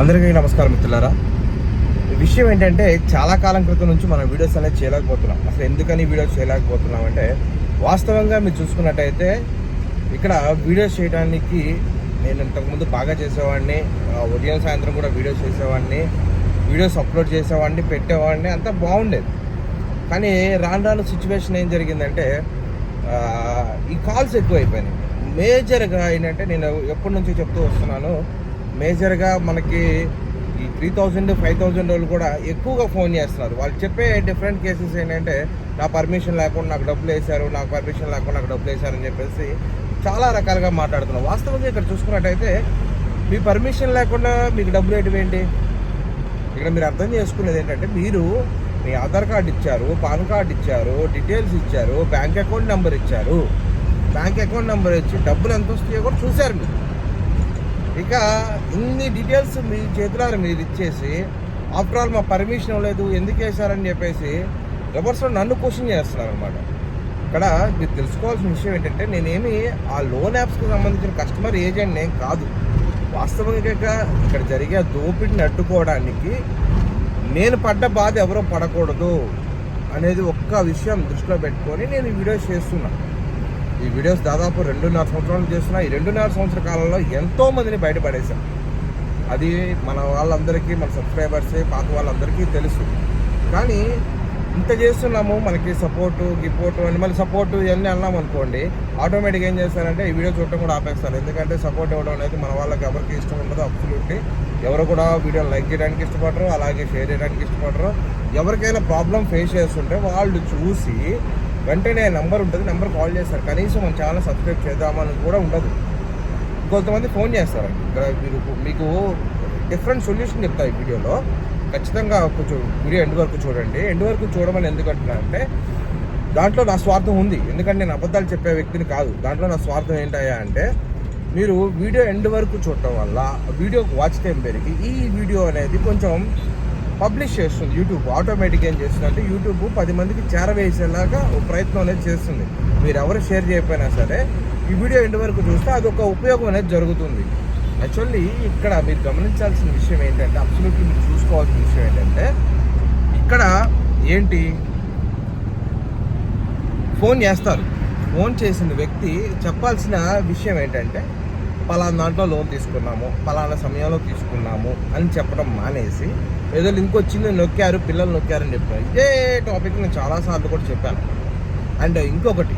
అందరికీ నమస్కారం మిత్రులారా. విషయం ఏంటంటే చాలా కాలం క్రితం నుంచి మనం వీడియోస్ అనేది చేయలేకపోతున్నాం. అసలు ఎందుకని వీడియోస్ చేయలేకపోతున్నాం అంటే వాస్తవంగా మీరు చూసుకున్నట్టయితే ఇక్కడ వీడియోస్ చేయడానికి నేను ఇంతకుముందు బాగా చేసేవాడిని ఉదయం సాయంత్రం కూడా వీడియోస్ చేసేవాడిని వీడియోస్ అప్లోడ్ చేసేవాడిని పెట్టేవాడిని అంతా బాగుండేది. కానీ రాను రాను సిచ్యువేషన్ ఏం జరిగిందంటే ఈ కాల్స్ ఎక్కువైపోయినాయి. మేజర్గా ఏంటంటే నేను ఎప్పటి నుంచి చెప్తూ వస్తున్నాను మేజర్గా మనకి ఈ త్రీ థౌజండ్ ఫైవ్ థౌజండ్ వాళ్ళు కూడా ఎక్కువగా ఫోన్ చేస్తున్నారు. వాళ్ళు చెప్పే డిఫరెంట్ కేసెస్ ఏంటంటే నా పర్మిషన్ లేకుండా నాకు డబ్బులు వేశారు నాకు పర్మిషన్ లేకుండా నాకు డబ్బులు వేశారు అని చెప్పేసి చాలా రకాలుగా మాట్లాడుతున్నారు. వాస్తవంగా ఇక్కడ చూసుకున్నట్టయితే మీ పర్మిషన్ లేకుండా మీకు డబ్బులు వేయటం ఏంటి? ఇక్కడ మీరు అర్థం చేసుకునేది ఏంటంటే మీరు మీ ఆధార్ కార్డు ఇచ్చారు పాన్ కార్డు ఇచ్చారు డీటెయిల్స్ ఇచ్చారు బ్యాంక్ అకౌంట్ నెంబర్ ఇచ్చారు. బ్యాంక్ అకౌంట్ నెంబర్ ఇచ్చి డబ్బులు ఎంత వస్తాయో కూడా చూశారు మీరు. ఇక ఇన్ని డీటెయిల్స్ మీ చేతులారు మీరు ఇచ్చేసి ఆఫ్టర్ ఆల్ మా పర్మిషన్ లేదు ఎందుకు వేశారని చెప్పేసి రివర్స్లో నన్ను క్వశ్చన్ చేస్తున్నారు అనమాట ఇక్కడ మీరు తెలుసుకోవాల్సిన విషయం ఏంటంటే నేనేమి ఆ లోన్ యాప్స్కి సంబంధించిన కస్టమర్ ఏజెంట్ నేను కాదు. వాస్తవంగా ఇక్కడ జరిగే దోపిడిని అడ్డుకోవడానికి నేను పడ్డ బాధ ఎవరో పడకూడదు అనేది ఒక్క విషయం దృష్టిలో పెట్టుకొని నేను వీడియో చేస్తున్నాను ఈ వీడియోస్ దాదాపు రెండున్నర సంవత్సరాలు చేస్తున్నా. ఈ రెండున్నర సంవత్సర కాలంలో ఎంతో మందిని బయటపడేశాం. అది మన వాళ్ళందరికీ మన సబ్స్క్రైబర్సే పాత వాళ్ళందరికీ తెలుసు. కానీ ఇంత చేస్తున్నాము మనకి సపోర్టు గిపోర్టు అని మళ్ళీ సపోర్టు ఇవన్నీ అన్నాం అనుకోండి ఆటోమేటిక్గా ఏం చేస్తారంటే ఈ వీడియో చూడటం కూడా ఆపేస్తారు. ఎందుకంటే సపోర్ట్ ఇవ్వడం అనేది మన వాళ్ళకి ఎవరికి ఇష్టం ఉండదు అబ్సల్యూట్లీ. ఎవరు కూడా వీడియో లైక్ చేయడానికి ఇష్టపడరు అలాగే షేర్ చేయడానికి ఇష్టపడరు. ఎవరికైనా ప్రాబ్లం ఫేస్ చేస్తుంటే వాళ్ళు చూసి వెంటనే నెంబర్ ఉంటుంది నెంబర్ కాల్ చేస్తారు. కనీసం మన ఛానల్ సబ్స్క్రైబ్ చేద్దామని కూడా ఉండదు. కొంతమంది ఫోన్ చేస్తారు. ఇక్కడ మీరు మీకు డిఫరెంట్ సొల్యూషన్ చెప్తా ఈ వీడియోలో. ఖచ్చితంగా కొంచెం వీడియో ఎండ్ వరకు చూడండి. ఎండ్ వరకు చూడమని ఎందుకు అంటే దాంట్లో నా స్వార్థం ఉంది. ఎందుకంటే నేను అబద్ధాలు చెప్పే వ్యక్తిని కాదు. దాంట్లో నా స్వార్థం ఏంటయ్యా అంటే మీరు వీడియో ఎండ్ వరకు చూడటం వల్ల వీడియోకి వాచ్ టైం పెరిగి ఈ వీడియో అనేది కొంచెం పబ్లిష్ చేస్తుంది యూట్యూబ్. ఆటోమేటిక్ ఏం చేస్తుంది అంటే యూట్యూబ్ పది మందికి చేరవేసేలాగా ఒక ప్రయత్నం అనేది చేస్తుంది. మీరు ఎవరు షేర్ చేయకపోయినా సరే ఈ వీడియో ఎండ్ వరకు చూస్తే అది ఒక ఉపయోగం అనేది జరుగుతుంది. యాక్చువల్లీ ఇక్కడ మీరు గమనించాల్సిన విషయం ఏంటంటే అబ్సల్యూట్లీ మీరు చూసుకోవాల్సిన విషయం ఏంటంటే ఇక్కడ ఏంటి? ఫోన్ చేస్తారు. ఫోన్ చేసిన వ్యక్తి చెప్పాల్సిన విషయం ఏంటంటే పలానా దాంట్లో లోన్ తీసుకున్నాము పలానా సమయంలో తీసుకున్నాము అని చెప్పడం మానేసి ఏదో లింక్ వచ్చింది నొక్కారు పిల్లలు నొక్కారని చెప్పారు. ఇదే టాపిక్ నేను చాలాసార్లు కూడా చెప్పాను. అండ్ ఇంకొకటి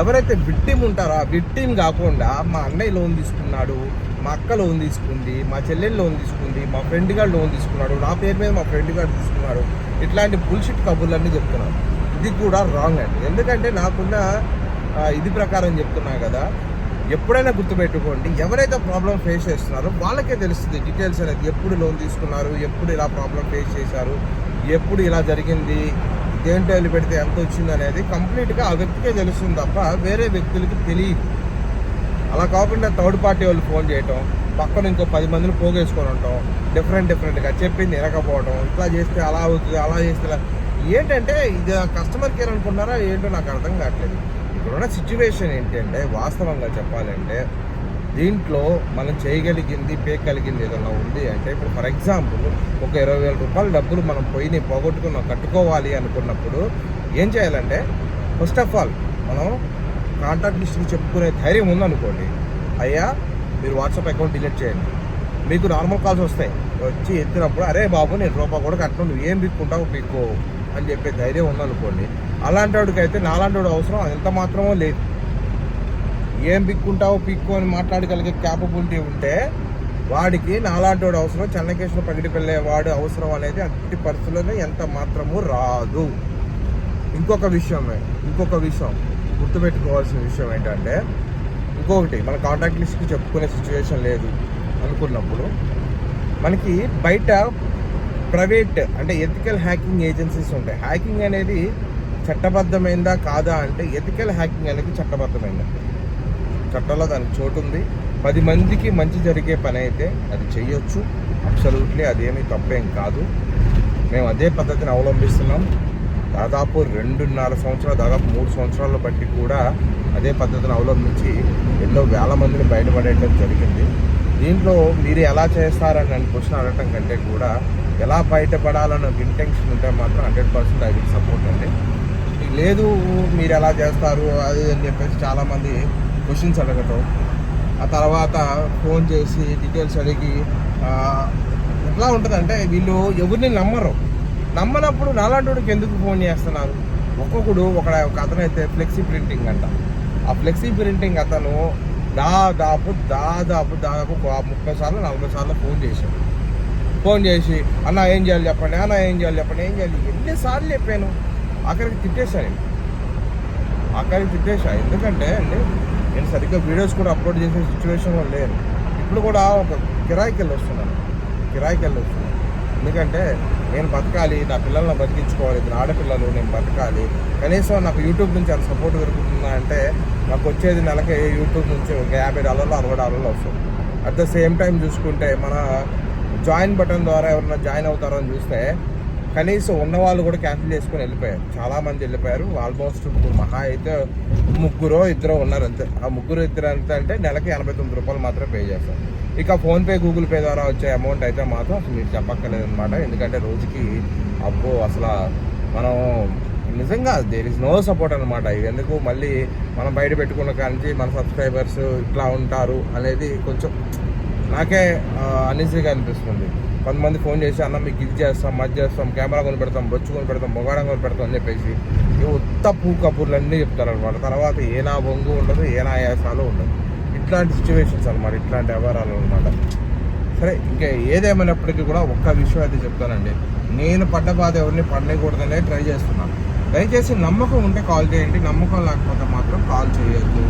ఎవరైతే విక్టిమ్ ఉంటారో ఆ విక్టిమ్ కాకుండా మా అన్నయ్య లోన్ తీసుకున్నాడు మా అక్క లోన్ తీసుకుంది మా చెల్లెలు లోన్ తీసుకుంది మా ఫ్రెండ్ గారు లోన్ తీసుకున్నాడు నా పేరు మీద మా ఫ్రెండ్ గారు తీసుకున్నాడు ఇట్లాంటి బుల్షిట్ కబుర్లన్నీ చెప్తున్నాను ఇది కూడా రాంగ్ అండి. ఎందుకంటే నాకున్న ఇది ప్రకారం చెప్తున్నా కదా ఎప్పుడైనా గుర్తుపెట్టుకోండి ఎవరైతే ప్రాబ్లం ఫేస్ చేస్తున్నారో వాళ్ళకే తెలుస్తుంది డీటెయిల్స్ అనేది ఎప్పుడు లోన్ తీసుకున్నారు ఎప్పుడు ఇలా ప్రాబ్లం ఫేస్ చేశారు ఎప్పుడు ఇలా జరిగింది దేంట్లో వెళ్ళి పెడితే ఎంత వచ్చింది అనేది కంప్లీట్గా ఆ వ్యక్తికే తెలుస్తుంది తప్ప వేరే వ్యక్తులకి తెలియదు. అలా కాకుండా థర్డ్ పార్టీ వాళ్ళు ఫోన్ చేయటం పక్కన ఇంకో పది మందిని పోగేసుకొని ఉంటాం డిఫరెంట్ డిఫరెంట్గా చెప్పింది వినకపోవడం ఇట్లా చేస్తే అలా అవుతుంది అలా చేస్తే ఏంటంటే ఇది కస్టమర్ కేర్ అనుకున్నారా ఏంటో నాకు అర్థం కావట్లేదు. ఇప్పుడున్న సిచ్యువేషన్ ఏంటంటే వాస్తవంగా చెప్పాలంటే దీంట్లో మనం చేయగలిగింది పేయగలిగింది ఏదైనా ఉంది అంటే ఇప్పుడు ఫర్ ఎగ్జాంపుల్ ఒక ఇరవై వేల రూపాయల డబ్బులు మనం పోయి పోగొట్టుకున్నాం కట్టుకోవాలి అనుకున్నప్పుడు ఏం చేయాలంటే ఫస్ట్ ఆఫ్ ఆల్ మనం కాంటాక్ట్ లిస్ట్కి చెప్పుకునే ధైర్యం ఉందనుకోండి. అయ్యా మీరు వాట్సాప్ అకౌంట్ డిలీట్ చేయండి. మీకు నార్మల్ కాల్స్ వస్తాయి. వచ్చి ఎత్తినప్పుడు అరే బాబు నేను రూపాయి కూడా కట్టను నువ్వు ఏం పిక్కుంటావు మీకు? అని చెప్పే ధైర్యం ఉందనుకోండి. అలాంటి వాడికి అయితే నాలాంటి వాడు అవసరం ఎంత మాత్రమో లేదు. ఏం పిక్కుంటావో పిక్కు అని మాట్లాడగలిగే క్యాపబిలిటీ ఉంటే వాడికి నాలాంటి వాడు అవసరం చెన్నకేశ్వర పగిడిపెళ్ళే వాడు అవసరం అనేది అట్టి పరిస్థితుల్లో ఎంత మాత్రము రాదు. ఇంకొక విషయమే ఇంకొక విషయం గుర్తుపెట్టుకోవాల్సిన విషయం ఏంటంటే ఇంకొకటి మన కాంటాక్ట్ లిస్ట్కి చెప్పుకునే సిచ్యువేషన్ లేదు అనుకున్నప్పుడు మనకి బయట ప్రైవేట్ అంటే ఎథికల్ హ్యాకింగ్ ఏజెన్సీస్ ఉంటాయి. హ్యాకింగ్ అనేది చట్టబద్ధమైందా కాదా అంటే ఎథికల్ హ్యాకింగ్ అనేది చట్టబద్ధమైందా. చట్టంలో దానికి చోటు ఉంది పది మందికి మంచి జరిగే పని అయితే అది చెయ్యొచ్చు అబ్సల్యూట్లీ అదేమీ తప్పేం కాదు. మేము అదే పద్ధతిని అవలంబిస్తున్నాం. దాదాపు రెండున్నర సంవత్సరాలు దాదాపు మూడు సంవత్సరాల బట్టి కూడా అదే పద్ధతిని అవలంబించి ఎన్నో వేల మందిని బయటపడేయడం జరిగింది. దీంట్లో మీరు ఎలా చేస్తారని నన్ను క్వశ్చన్ అడగటం కంటే కూడా ఎలా బయటపడాలన్న ఇంటెన్షన్ ఉంటే మాత్రం hundred percent I will support అండి. లేదు మీరు ఎలా చేస్తారు అది అని చెప్పేసి చాలామంది క్వశ్చన్స్ అడగటం. ఆ తర్వాత ఫోన్ చేసి డీటెయిల్స్ అడిగి ఎట్లా ఉంటుందంటే వీళ్ళు ఎవరిని నమ్మరు. నమ్మనప్పుడు నాలాంటి ఎందుకు ఫోన్ చేస్తున్నారు? ఒక్కొక్కడు ఒక ఒక అతను అయితే ఫ్లెక్సీ ప్రింటింగ్ అంట. ఆ ఫ్లెక్సీ ప్రింటింగ్ అతను దాదాపు దాదాపు దాదాపు ముప్పై సార్లు నలభై సార్లు ఫోన్ చేశాడు. ఫోన్ చేసి అన్న ఏం చేయాలి చెప్పండి అన్న ఏం చేయాలి చెప్పండి ఏం చేయాలి? ఎన్నిసార్లు చెప్పాను. ఆఖరికి తిట్టేశాను ఆఖరికి తిట్టేశా. ఎందుకంటే అండి నేను సరిగ్గా వీడియోస్ కూడా అప్లోడ్ చేసే సిచ్యువేషన్లో లేను. ఇప్పుడు కూడా ఒక కిరాయికి వెళ్ళి వస్తున్నాను. కిరాయికి వెళ్ళి వస్తున్నాను. ఎందుకంటే నేను బతకాలి నా పిల్లల్ని బతికించుకోవాలి ఇద్దరు ఆడపిల్లలు నేను బతకాలి. కనీసం నాకు యూట్యూబ్ నుంచి అంత సపోర్ట్ దొరుకుతుందా అంటే నాకు వచ్చేది నెలకి యూట్యూబ్ నుంచి ఒక యాభై డాలర్లు అరవై డాలర్లు వస్తుంది. అట్ ద సేమ్ టైం చూసుకుంటే మన జాయిన్ బటన్ ద్వారా ఎవరైనా జాయిన్ అవుతారో అని చూస్తే కనీసం ఉన్న వాళ్ళు కూడా క్యాన్సిల్ చేసుకొని వెళ్ళిపోయారు. చాలా మంది వెళ్ళిపోయారు. ఆల్మోస్ట్ మహా అయితే ముగ్గురో ఇద్దరో ఉన్నారు అంతే. ఆ ముగ్గురు ఇద్దరు అంతే అంటే నెలకి ఎనభై తొమ్మిది రూపాయలు మాత్రమే పే చేస్తారు. ఇక ఫోన్పే గూగుల్ పే ద్వారా వచ్చే అమౌంట్ అయితే మాత్రం అసలు మీరు చెప్పక్కర్లేదు అనమాట ఎందుకంటే రోజుకి అప్పు అసలు మనం నిజంగా దేర్ ఇస్ నో సపోర్ట్ అనమాట ఇది ఎందుకు? మళ్ళీ మనం బయట పెట్టుకున్న కానించి మన సబ్స్క్రైబర్స్ ఇట్లా ఉంటారు అనేది కొంచెం నాకే అన్ఈజీగా అనిపిస్తుంది. కొంతమంది ఫోన్ చేసి అన్న మీకు ఇది చేస్తాం మధ్య చేస్తాం కెమెరా కొని పెడతాం బొచ్చు కొని పెడతాం బొగాడం కొని పెడతాం అని చెప్పేసి ఈ ఉత్త పూ కబుర్లు అన్నీ చెప్తారు అనమాట. తర్వాత ఏనా బొంగు ఉండదు ఏనా ఆయాసాలు యాసాలు ఉండదు. ఇట్లాంటి సిచ్యువేషన్స్ అనమాట ఇట్లాంటి వ్యవహారాలు అనమాట సరే ఇంకా ఏదేమైనప్పటికీ కూడా ఒక్క విషయం అయితే చెప్తానండి. నేను పడ్డ బాధ ఎవరిని పడలేకూడదనే ట్రై చేస్తున్నాను. దయచేసి నమ్మకం ఉంటే కాల్ చేయండి నమ్మకం లేకపోతే మాత్రం కాల్ చేయొద్దు.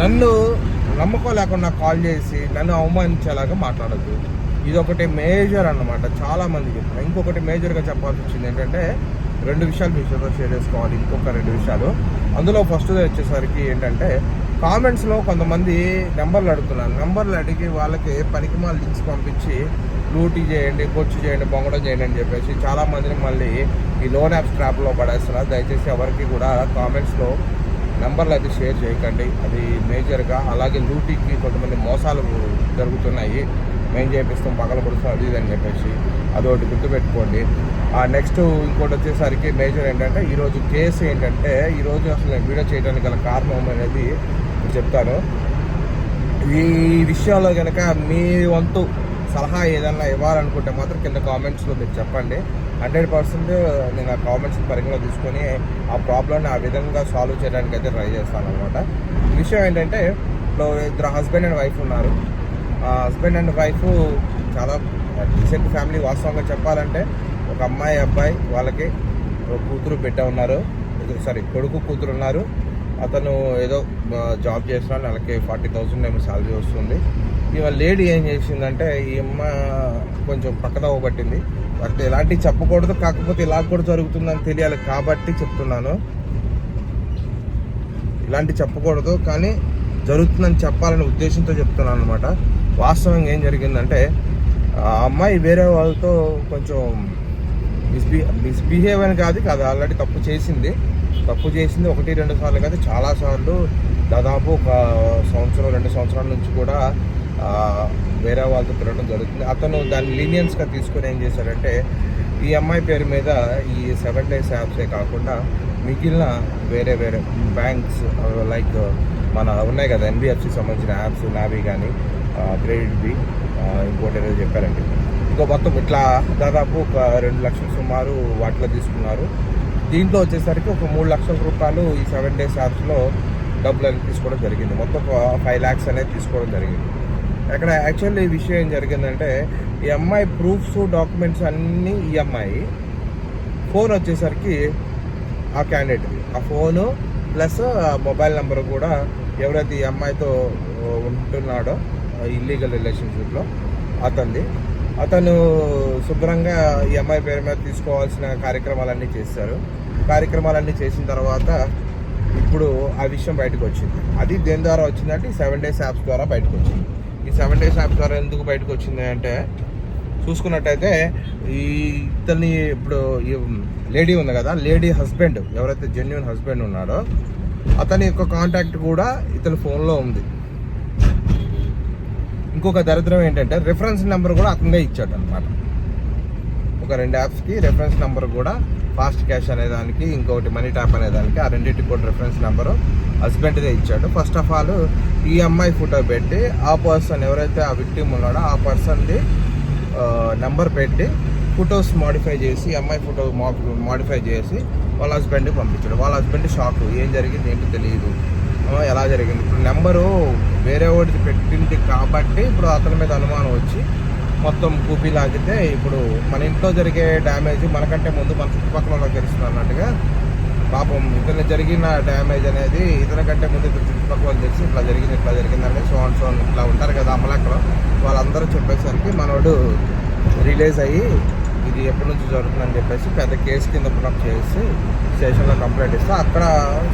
నన్ను నమ్మకం లేకుండా కాల్ చేసి నన్ను అవమానించేలాగా మాట్లాడద్దు. ఇది ఒకటి మేజర్ అన్నమాట. చాలా మంది చెప్తున్నారు ఇంకొకటి మేజర్గా చెప్పాల్సి వచ్చింది ఏంటంటే రెండు విషయాలు మీతో షేర్ చేసుకోవాలి. ఇంకొక రెండు విషయాలు. అందులో ఫస్ట్ వచ్చేసరికి ఏంటంటే కామెంట్స్లో కొంతమంది నెంబర్లు అడుగుతున్నారు. నెంబర్లు అడిగి వాళ్ళకి పనికిమాల లింక్స్ పంపించి లూటీ చేయండి బొచ్చు చేయండి బొంగడం చేయండి అని చెప్పేసి చాలా మందిని మళ్ళీ ఈ లోన్ యాప్స్ ట్రాప్లో పడేస్తున్నారు. దయచేసి ఎవరికి కూడా కామెంట్స్లో నెంబర్లు అయితే షేర్ చేయకండి. అది మేజర్గా. అలాగే లూటీకి కొంతమంది మోసాలు జరుగుతున్నాయి. మేము చేపిస్తాం పగల పడుస్తాం అది ఇది అని చెప్పేసి అదొకటి గుర్తుపెట్టుకోండి. ఆ నెక్స్ట్ ఇంకోటి వచ్చేసరికి మేజర్ ఏంటంటే ఈరోజు కేసు ఏంటంటే ఈరోజు అసలు నేను వీడియో చేయడానికి గల కారణం అనేది చెప్తాను. ఈ విషయంలో కనుక మీ వంతు సలహా ఏదన్నా ఇవ్వాలనుకుంటే మాత్రం కింద కామెంట్స్లో మీరు చెప్పండి. హండ్రెడ్ పర్సెంట్ నేను ఆ కామెంట్స్ పరిగణలో తీసుకొని ఆ ప్రాబ్లమ్ని ఆ విధంగా సాల్వ్ చేయడానికి అయితే ట్రై చేస్తాను అనమాట విషయం ఏంటంటే ఇప్పుడు ఇద్దరు హస్బెండ్ అండ్ వైఫ్ ఉన్నారు. హస్బెండ్ అండ్ వైఫ్ చాలా డీసెంట్ ఫ్యామిలీ వాస్తవంగా చెప్పాలంటే ఒక అమ్మాయి అబ్బాయి వాళ్ళకి ఒక కూతురు బిడ్డ ఉన్నారు. సారీ కొడుకు కూతురు ఉన్నారు. అతను ఏదో జాబ్ చేస్తున్నాడు నెలకి ఫార్టీ థౌసండ్ ఏమో శాలరీ వస్తుంది. ఇవాళ లేడీ ఏం చేసిందంటే ఈ అమ్మ కొంచెం పక్కదవ పట్టింది అంటే ఎలాంటివి చెప్పకూడదు కాకపోతే ఇలా కూడా జరుగుతుందని తెలియాలి కాబట్టి చెప్తున్నాను. ఇలాంటి చెప్పకూడదు కానీ జరుగుతుందని చెప్పాలనే ఉద్దేశంతో చెప్తున్నాను అనమాట వాస్తవంగా ఏం జరిగిందంటే ఆ అమ్మాయి వేరే వాళ్ళతో కొంచెం మిస్బి మిస్బిహేవ్ అని కాదు కాదు ఆల్రెడీ తప్పు చేసింది. తప్పు చేసింది ఒకటి రెండు సార్లు కాదు చాలా సార్లు దాదాపు ఒక సంవత్సరం రెండు సంవత్సరాల నుంచి కూడా వేరే వాళ్ళతో తిరగడం జరుగుతుంది. అతను దాన్ని లీనియన్స్గా తీసుకొని ఏం చేశాడంటే ఈ అమ్మాయి పేరు మీద ఈ సెవెన్ డేస్ యాప్సే కాకుండా మిగిలిన వేరే వేరే బ్యాంక్స్ లైక్ మన ఉన్నాయి కదా ఎన్బిఎఫ్సి సంబంధించిన యాప్స్ నావి కానీ క్రెడిట్ బి ఇంకోటి ఏదో చెప్పారండి. ఇంకో మొత్తం ఇట్లా దాదాపు ఒక రెండు లక్షల సుమారు వాటిలో తీసుకున్నారు. దీంట్లో వచ్చేసరికి ఒక మూడు లక్షల రూపాయలు ఈ సెవెన్ డేస్ యాప్స్లో డబ్బులు అనేది తీసుకోవడం జరిగింది. మొత్తం ఒక ఫైవ్ ల్యాక్స్ అనేది తీసుకోవడం జరిగింది. అక్కడ యాక్చువల్లీ ఈ విషయం ఏం జరిగిందంటే ఈ అమ్మాయి ప్రూఫ్స్ డాక్యుమెంట్స్ అన్నీ ఈ అమ్మాయి ఫోన్ వచ్చేసరికి ఆ క్యాండిడేట్ ఆ ఫోను ప్లస్ మొబైల్ నెంబర్ కూడా ఎవరైతే ఈ అమ్మాయితో ఉంటున్నాడో ఇల్లీగల్ రిలేషన్షిప్లో అతనిది. అతను శుభ్రంగా ఈ అమ్మాయి పేరు మీద తీసుకోవాల్సిన కార్యక్రమాలన్నీ చేశారు కార్యక్రమాలన్నీ చేసిన తర్వాత ఇప్పుడు ఆ విషయం బయటకు వచ్చింది. అది దేని ద్వారా వచ్చిందంటే ఈ సెవెన్ డేస్ యాప్స్ ద్వారా బయటకు వచ్చింది. ఈ సెవెన్ డేస్ యాప్స్ ద్వారా ఎందుకు బయటకు వచ్చింది అంటే చూసుకున్నట్టయితే ఈ ఇతన్ని ఇప్పుడు ఈ లేడీ ఉంది కదా లేడీ హస్బెండ్ ఎవరైతే జెన్యున్ హస్బెండ్ ఉన్నాడో అతని యొక్క కాంటాక్ట్ కూడా ఇతని ఫోన్లో ఉంది. ఇంకొక దరిద్రం ఏంటంటే రెఫరెన్స్ నెంబర్ కూడా అతనే ఇచ్చాడు అనమాట ఒక రెండు యాప్స్కి రెఫరెన్స్ నెంబర్ కూడా ఫాస్ట్ క్యాష్ అనే దానికి ఇంకొకటి మనీ ట్యాప్ అనే దానికి ఆ రెండింటికి కూడా రెఫరెన్స్ నెంబరు హస్బెండ్దే ఇచ్చాడు. ఫస్ట్ ఆఫ్ ఆల్ ఈ అమ్మాయి ఫోటో పెట్టి ఆ పర్సన్ ఎవరైతే ఆ విక్టిమ్ ఉన్నాడో ఆ పర్సన్ది నెంబర్ పెట్టి ఫొటోస్ మాడిఫై చేసి అమ్మాయి ఫోటో మాడిఫై చేసి వాళ్ళ హస్బెండ్కి పంపించాడు. వాళ్ళ హస్బెండ్ షాక్ ఏం జరిగింది ఏంటి తెలియదు. ఎలా జరిగింది? ఇప్పుడు నెంబరు వేరే ఒకటి పెట్టింది కాబట్టి ఇప్పుడు అతని మీద అనుమానం వచ్చి మొత్తం కూపీ లాగితే ఇప్పుడు మన ఇంట్లో జరిగే డ్యామేజ్ మనకంటే ముందు మన చుట్టుపక్కల తెలుస్తుంది అన్నట్టుగా పాపం ఇతను జరిగిన డ్యామేజ్ అనేది ఇతని కంటే ముందు ఇతను చుట్టుపక్కల వాళ్ళు తెలిసి ఇట్లా జరిగింది ఇట్లా జరిగింది అనేది సోన్ సోన్ ఇట్లా ఉంటారు కదా అమ్మలక్కడ వాళ్ళందరూ చెప్పేసరికి మనోడు రిలీజ్ అయ్యి జరుగుతుందని చెప్పేసి పెద్ద కేసు కింద పునప్ చేసి స్టేషన్లో కంప్లైంట్ ఇస్తే అక్కడ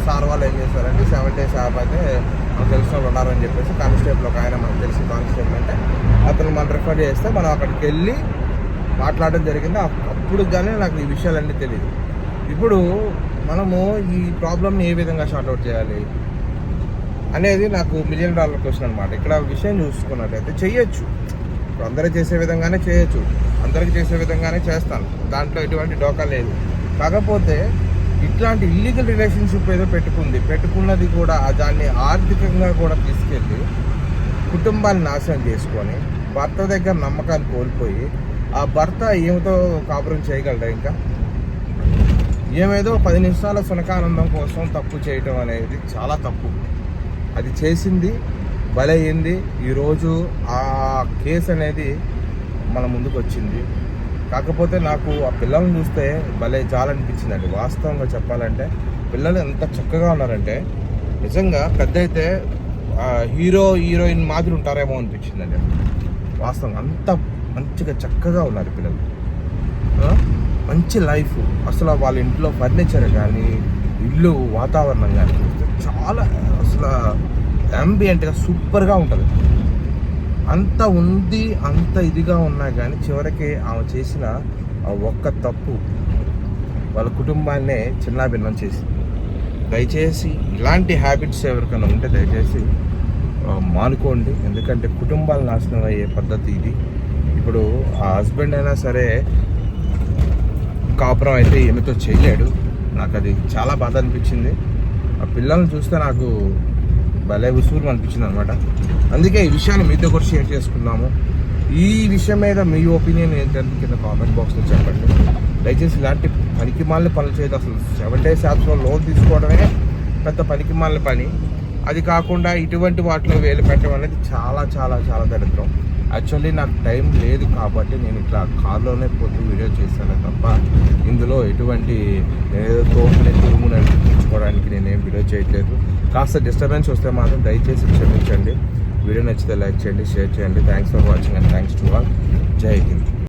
సార్ వాళ్ళు ఏం చేశారంటే సెవెన్ డేస్ యాప్ అయితే మనకు తెలిసిన వాళ్ళు ఉన్నారని చెప్పేసి కానిస్టేబుల్ ఒక ఆయన మనకు తెలిసిన కానిస్టేబుల్ అంటే అతను మనం రిఫర్ చేస్తే మనం అక్కడికి వెళ్ళి మాట్లాడడం జరిగింది. అప్పుడు కానీ నాకు ఈ విషయాలన్నీ తెలియదు. ఇప్పుడు మనము ఈ ప్రాబ్లమ్ని ఏ విధంగా షార్ట్అవుట్ చేయాలి అనేది నాకు మిలియన్ డాలర్ క్వశ్చన్ అనమాట ఇక్కడ విషయం చూసుకున్నట్టయితే చేయొచ్చు. ఇప్పుడు అందరూ చేసే విధంగానే చేయొచ్చు. అందరికి చేసే విధంగానే చేస్తాను. దాంట్లో ఎటువంటి డోకా లేదు. కాకపోతే ఇట్లాంటి ఇల్లీగల్ రిలేషన్షిప్ ఏదో పెట్టుకుంది. పెట్టుకున్నది కూడా దాన్ని ఆర్థికంగా కూడా తీసుకెళ్ళి కుటుంబాన్ని నాశనం చేసుకొని భర్త దగ్గర నమ్మకాన్ని కోల్పోయి ఆ భర్త ఏమితో కాపురం చేయగలరా ఇంకా? ఏమేదో పది నిమిషాల సునకానందం కోసం తప్పు చేయటం అనేది చాలా తప్పు. అది చేసింది బలయ్యింది. ఈరోజు ఆ కేసు అనేది మన ముందుకు వచ్చింది. కాకపోతే నాకు ఆ పిల్లల్ని చూస్తే భలే చాలనిపించిందండి వాస్తవంగా చెప్పాలంటే పిల్లలు ఎంత చక్కగా ఉన్నారంటే నిజంగా పెద్ద అయితే హీరో హీరోయిన్ మాదిరి ఉంటారేమో అనిపించిందండి. వాస్తవంగా అంత మంచిగా చక్కగా ఉన్నారు పిల్లలు. మంచి లైఫ్. అసలు వాళ్ళ ఇంట్లో ఫర్నిచర్ కానీ ఇల్లు వాతావరణం కానీ చాలా అసలు అంబియంట్గా సూపర్గా ఉంటుంది. అంత ఉంది అంత ఇదిగా ఉన్నా కానీ చివరికి ఆమె చేసిన ఆ ఒక్క తప్పు వాళ్ళ కుటుంబాన్నే చిన్నాభిన్నం చేసింది. దయచేసి ఇలాంటి హ్యాబిట్స్ ఎవరికైనా ఉంటే దయచేసి మానుకోండి. ఎందుకంటే కుటుంబాలు నాశనం అయ్యే పద్ధతి ఇది. ఇప్పుడు ఆ హస్బెండ్ అయినా సరే కాపురం అయితే ఏమితో చేయలేడు. నాకు అది చాలా బాధ అనిపించింది. ఆ పిల్లల్ని చూస్తే నాకు భలే ఉసూరు అనిపించింది అనమాట అందుకే ఈ విషయాన్ని మీతో కూడా షేర్ చేసుకున్నాము ఈ విషయం మీద మీ ఒపీనియన్ ఏంటంటే కింద కామెంట్ బాక్స్లో చెప్పండి. దయచేసి ఇలాంటి పనికి మాలిన పనులు చేయదు అసలు సెవెన్ డేస్ యాప్స్లో లోన్ తీసుకోవడమే పెద్ద పనికి మాలిన పని. అది కాకుండా ఇటువంటి వాటిలో వేలు పెట్టడం అనేది చాలా చాలా చాలా దరిద్రం. యాక్చువల్లీ నాకు టైం లేదు కాబట్టి నేను ఇట్లా కార్లోనే పోతూ వీడియో చేశాను తప్ప ఇందులో ఎటువంటి ఏదో తోపుని తురుము నడిపించుకోవడానికి నేనేం వీడియో చేయట్లేదు. కాస్త డిస్టర్బెన్స్ వస్తే మాత్రం దయచేసి క్షమించండి. వీడియో నచ్చితే లైక్ చేయండి షేర్ చేయండి. Thanks for watching and thanks to all Jai Hind.